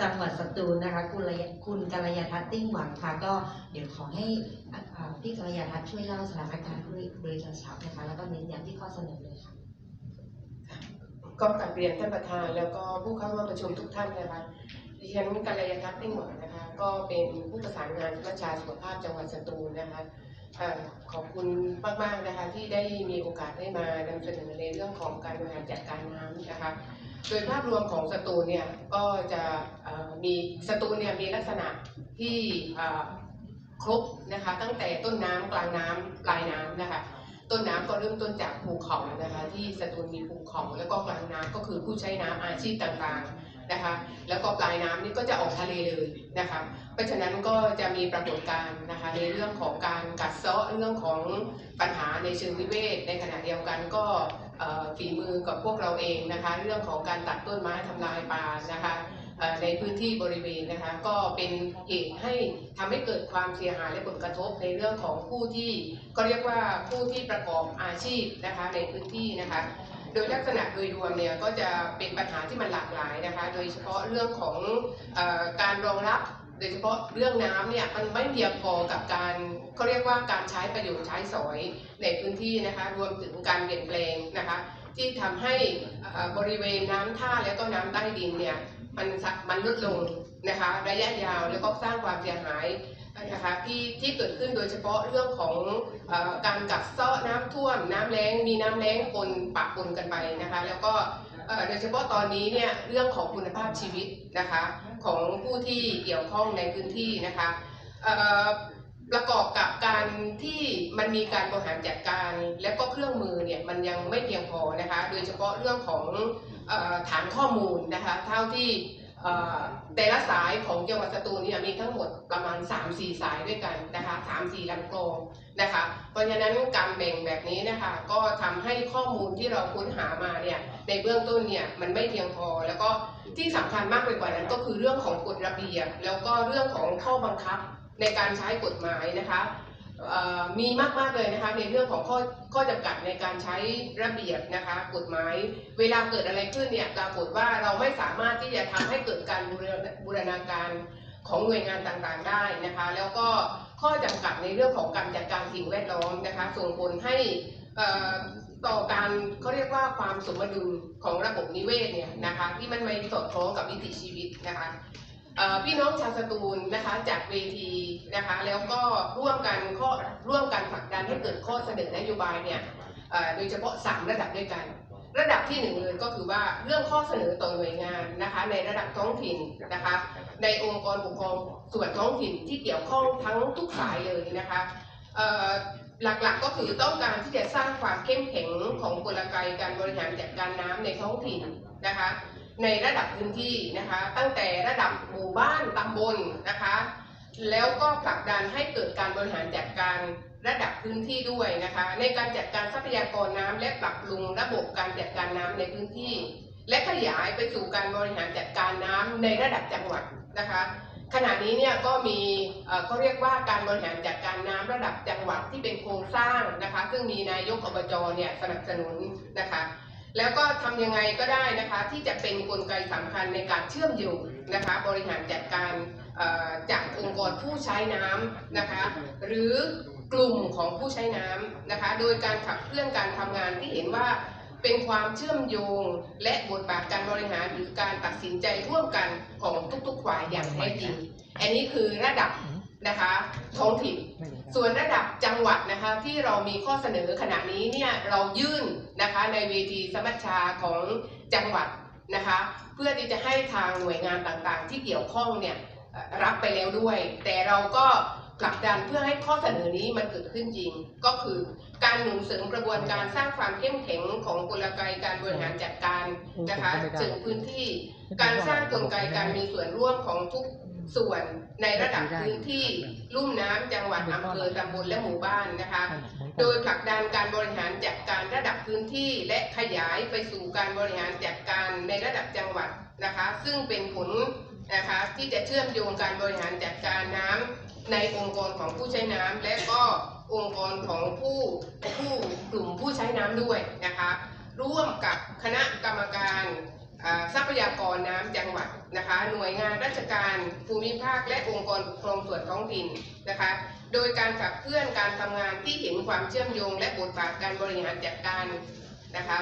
จังหวัดสตูลนะคะ คุณระยะคุณกัลยาทัศน์ติ้งหวังค่ะ ก็เดี๋ยวขอให้อ่าพี่กัลยาทัศน์ช่วยเล่าสถานการณ์โดยกระชับนะคะ แล้วก็เน้นย้ำที่ข้อเสนอเลยค่ะก็กลับเรียนท่านประธาน แล้วก็ผู้เข้าร่วมประชุมทุกท่านนะคะดิฉันกัลยาทัศน์ติ้งหวังนะคะ ก็เป็นผู้ประสานงานสมัชาสุขภาพจังหวัดสตูลนะคะขอบคุณมาก ๆ นะคะที่ได้มีโอกาสได้มานำเสนอในเรื่องของการบริหารจัดการน้ำนะคะ โดยภาพรวมของสตูลเนี่ยก็จะมีสตูลเนี่ยมีลักษณะที่ครบนะคะตั้งแต่ต้นน้ำกลางน้ำปลายน้ำนะคะต้นน้ำก็เริ่มต้นจากภูเขานะคะที่สตูลมีภูเขาแล้วก็กลางน้ำก็คือผู้ใช้น้ำอาชีพต่างๆนะคะแล้วก็ปลายน้ำนี่ก็จะออกทะเลเลยนะคะเพราะฉะนั้นก็จะมีปรากฏการณ์นะคะในเรื่องของการกัดเซาะเรื่องของปัญหาในเชิงวิเวศ ในขณะเดียวกันก็ ฝีมือกับพวกเราเองนะคะ เรื่องของการตัดต้นไม้ทำลายป่านะคะในพื้นที่บริเวณนะคะก็เป็นเหตุให้ทำให้เกิดความเสียหายและผลกระทบในเรื่องของผู้ที่ก็เรียกว่าผู้ที่ประกอบอาชีพนะคะในพื้นที่นะคะ โดยลักษณะโดยรวมเนี่ยก็จะเป็นปัญหาที่มันหลากหลายนะคะ โดยเฉพาะเรื่องของอการรองรับ โดยเฉพาะเรื่องน้ำเนี่ยมันไม่เพียงพอกับการเขาเรียกว่าการใช้ประโยชน์ใช้สอยในพื้นที่นะคะรวมถึงการเปลี่ยนแปลงนะคะที่ทำให้บริเวณน้ำท่าและก็น้ำใต้ดินเนี่ยมันสะมันลดลงนะคะระยะยาวแล้วก็สร้างความเสียหายนะคะที่ที่เกิดขึ้นโดยเฉพาะเรื่องของอการกัดเซาะน้ำท่วม น้ำแล้งมีน้ำแล้งปนปะปนกันไปนะคะแล้วก็โดยเฉพาะตอนนี้เนี่ยเรื่องของคุณภาพชีวิตนะคะ ของผู้ที่เกี่ยวข้องในพื้นที่นะคะประกอบกับการที่มันมีการบริหารจัดการ และก็เครื่องมือเนี่ยมันยังไม่เพียงพอนะคะ โดยเฉพาะเรื่องของอฐานข้อมูลนะคะเท่าที่ แต่ละสายของจังหวัดสตูลเนี่ยมีทั้งหมดประมาณ 3-4 สายด้วยกันนะคะ3-4ลำโพงนะคะ เพราะฉะนั้นการแบ่งแบบนี้นะคะ ก็ทำให้ข้อมูลที่เราค้นหามาเนี่ยในเบื้องต้นเนี่ยมันไม่เพียงพอ แล้วก็ที่สำคัญมากไปกว่านั้นก็คือเรื่องของกฎระเบียบ แล้วก็เรื่องของข้อบังคับในการใช้กฎหมายนะคะ เอ่อมีมากเลยนะคะในเรื่องของข้อข้อจำกัดในการใช้ระเบียบนะคะกฎหมายเวลาเกิดอะไรขึ้นเนี่ยปรากฏว่าเราไม่สามารถที่จะทำให้เกิดการบูรณาการของหน่วยงานต่างๆได้นะคะ แล้วก็ข้อจำกัดในเรื่องของการจัดการสิ่งแวดล้อมนะคะส่งผลให้ต่อการเขาเรียกว่าความสมดุลของระบบนิเวศเนี่ยนะคะที่มันไม่สอดคล้องกับวิถีชีวิตนะคะ พี่น้องชาวสตูลนะคะจัดเวทีนะคะแล้วก็ร่วมกันข้อร่วมกันผลักดันให้เกิดข้อเสนอนโยบายเนี่ยโดยเฉพาะ 3 ระดับด้วยกัน ระดับที่หนึ่งเลยก็คือว่าเรื่องข้อเสนอต่อหน่วยงานนะคะในระดับท้องถิ่นนะคะในองค์กรปกครองส่วนท้องถิ่นที่เกี่ยวข้องทั้งทุกสายเลยนะคะหลักๆก็คือต้องการที่จะสร้างความเข้มแข็งของกลไกการบริหารจัดการน้ำในท้องถิ่นนะคะ ในระดับพื้นที่นะคะ ตั้งแต่ระดับหมู่บ้านตำบลนะคะ แล้วก็ผลักดันให้เกิดการบริหารจัดการระดับพื้นที่ด้วยนะคะ ในการจัดการทรัพยากรน้ำและปรับปรุงระบบการจัดการน้ำในพื้นที่ และขยายไปสู่การบริหารจัดการน้ำในระดับจังหวัดนะคะ ขณะนี้เนี่ยก็มีเอ่อเขาเรียกว่าการบริหารจัดการน้ำระดับจังหวัดที่เป็นโครงสร้างนะคะ ซึ่งมีนายกอบจเนี่ยสนับสนุนนะคะ แล้วก็ทำยังไงก็ได้นะคะที่จะเป็นนกลไกสำคัญในการเชื่อมโยงนะคะบริหารจัดการจากองค์กรผู้ใช้น้ำนะคะหรือกลุ่มของผู้ใช้น้ำนะคะโดยการขับเคลื่อนการทำงานที่เห็นว่าเป็นความเชื่อมโยงและบทบาทการบริหารหรือการตัดสินใจร่วมกันของทุกๆฝ่ายอย่างแท้จริง อันนี้คือระดับ นะคะท้องถิ่น ส่วนระดับจังหวัดนะคะที่เรามีข้อเสนอขณะนี้เนี่ยเรายื่นนะคะในเวทีสมัชชาของจังหวัดนะคะเพื่อที่จะให้ทางหน่วยงานต่างๆ ที่เกี่ยวข้องเนี่ยเอ่อรับไปแล้วด้วย แต่เราก็ผลักดันเพื่อให้ข้อเสนอนี้มันเกิดขึ้นจริง ก็คือการหนุนเสริมกระบวนการสร้างความเข้มแข็งของกลไกการบริหารจัดการนะคะถึงพื้นที่การสร้างกลไกการมีส่วนร่วมของทุก ส่วนในระดับพื้นที่ลุ่มน้ำจังหวัดอำเภอตำบลและหมู่บ้านนะคะ โดยผลักดันการบริหารจัดการระดับพื้นที่และขยายไปสู่การบริหารจัดการในระดับจังหวัดนะคะ ซึ่งเป็นผลนะคะที่จะเชื่อมโยงการบริหารจัดการน้ำในองค์กรของผู้ใช้น้ำและก็องค์กรของผู้ผู้กลุ่มผู้ใช้น้ำด้วยนะคะ ร่วมกับคณะกรรมการอ่า ทรัพยากรน้ำจังหวัดนะคะ หน่วยงานราชการภูมิภาคและองค์กรปกครองส่วนท้องถิ่นนะคะ โดยการขับเคลื่อนการทำงานที่เห็นความเชื่อมโยง และบทบาทการบริหารจัดการนะคะ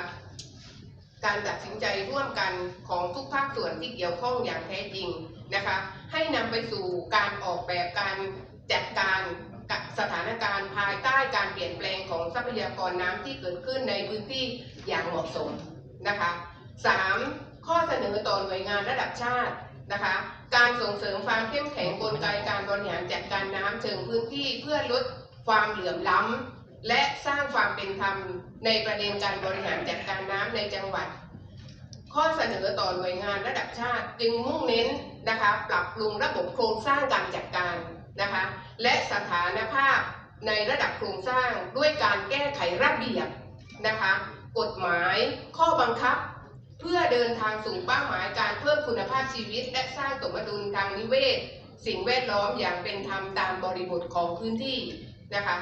การตัดสินใจร่วมกันของทุกภาคส่วนที่เกี่ยวข้องอย่างแท้จริงนะคะ ให้นำไปสู่การออกแบบการจัดการกับสถานการณ์ภายใต้การเปลี่ยนแปลงของทรัพยากรน้ำที่เกิดขึ้นในพื้นที่อย่างเหมาะสมนะคะ 3. ข้อเสนอต่อหน่วยงานระดับชาตินะคะ การส่งเสริมความเข้มแข็งกลไกการบริหารจัดการน้ำเชิงพื้นที่เพื่อลดความเหลื่อมล้ำและสร้างความเป็นธรรมในประเด็นการบริหารจัดการน้ำในจังหวัด ข้อเสนอต่อหน่วยงานระดับชาติจึงมุ่งเน้นนะคะปรับปรุงระบบโครงสร้างการจัดการนะคะและสถานภาพในระดับโครงสร้างด้วยการแก้ไขระเบียบนะคะกฎหมายข้อบังคับ เพื่อเดินทางสู่เป้าหมายการเพิ่มคุณภาพชีวิต และสร้างสมดุลทางนิเวศ สิ่งแวดล้อมอย่างเป็นธรรมตามบริบทของพื้นที่นะคะ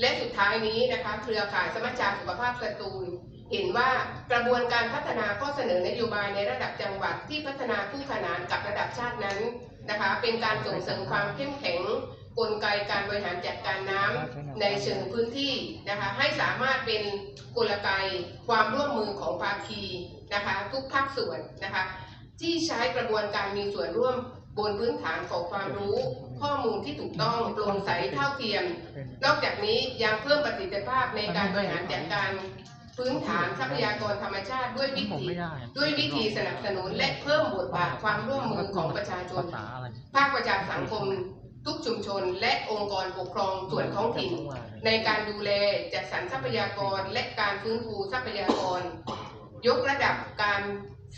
และสุดท้ายนี้นะคะเครือข่ายสมัชชาสุขภาพสตูล เห็นว่ากระบวนการพัฒนาข้อเสนอนโยบายในระดับจังหวัดที่พัฒนาคู่ขนานกับระดับชาตินั้น นะคะเป็นการส่งเสริมความเข้มแข็งกลไกการบริหารจัดการน้ำในเชิงพื้นที่นะคะให้สามารถเป็นกลไกความร่วมมือของภาคีนะคะทุกภาคส่วนนะคะที่ใช้กระบวนการมีส่วนร่วมบนพื้นฐานของความรู้ข้อมูลที่ถูกต้องโปร่งใสเท่าเทียม นอกจากนี้ยังเพิ่มประสิทธิภาพในการบริหารจัดการ พื้นฐานทรัพยากรธรรมชาติด้วยวิผมธีไม่ได้ด้วยวิธีสนับสนุนและเพิ่มบทบาทความร่วมมือของประชาชนภาษาอะไรภาคประชาสังคมทุกชุมชนและองค์กรปกครองส่วนท้องถิ่น ในการดูแลจัดสรรทรัพยากรและการฟื้นฟูทรัพยากร ยกระดับการ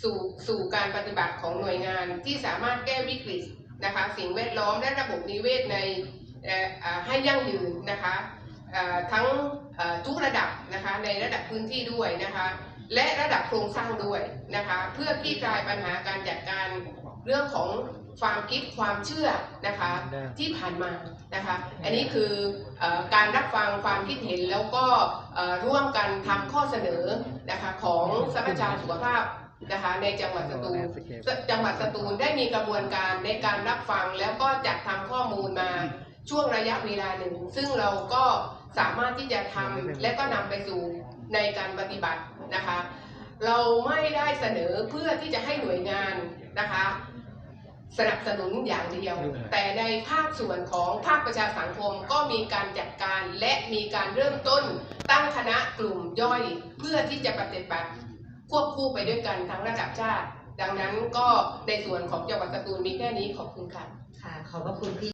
สู่สู่การปฏิบัติของหน่วยงานที่สามารถแก้วิกฤตนะคะสิ่งแวดล้อมและระบบนิเวศในเอ่ออ่าให้ยั่งยืนนะคะเอ่อทั้งเอ่อ ทุกระดับนะคะในระดับพื้นที่ด้วยนะคะและระดับโครงสร้างด้วยนะคะเพื่อคลี่คลายปัญหาการจัดการเรื่องของความคิดความเชื่อนะคะที่ผ่านมานะคะอันนี้คือเออการรับฟังความคิดเห็นแล้วก็เอ่อร่วมกันทำข้อเสนอนะคะของสมัชชาสุขภาพนะคะในจังหวัดสตูลจังหวัดสตูลได้มีกระบวนการในการรับฟังแล้วก็จัดทำข้อมูลมาช่วงระยะเวลาหนึ่ง ซึ่งเราก็ สามารถที่จะทำและก็นำไปสู่ในการปฏิบัตินะคะ เราไม่ได้เสนอเพื่อที่จะให้หน่วยงานนะคะ สนับสนุนอย่างเดียว แต่ในภาคส่วนของภาคประชาสังคมก็มีการจัดการและมีการเริ่มต้น ตั้งคณะกลุ่มย่อยเพื่อที่จะปฏิบัติควบคู่ไปด้วยกันทั้งระดับชาติ ดังนั้นก็ในส่วนของจังหวัดสตูลมีแค่นี้ขอบคุณค่ะค่ะขอบพระคุณพี่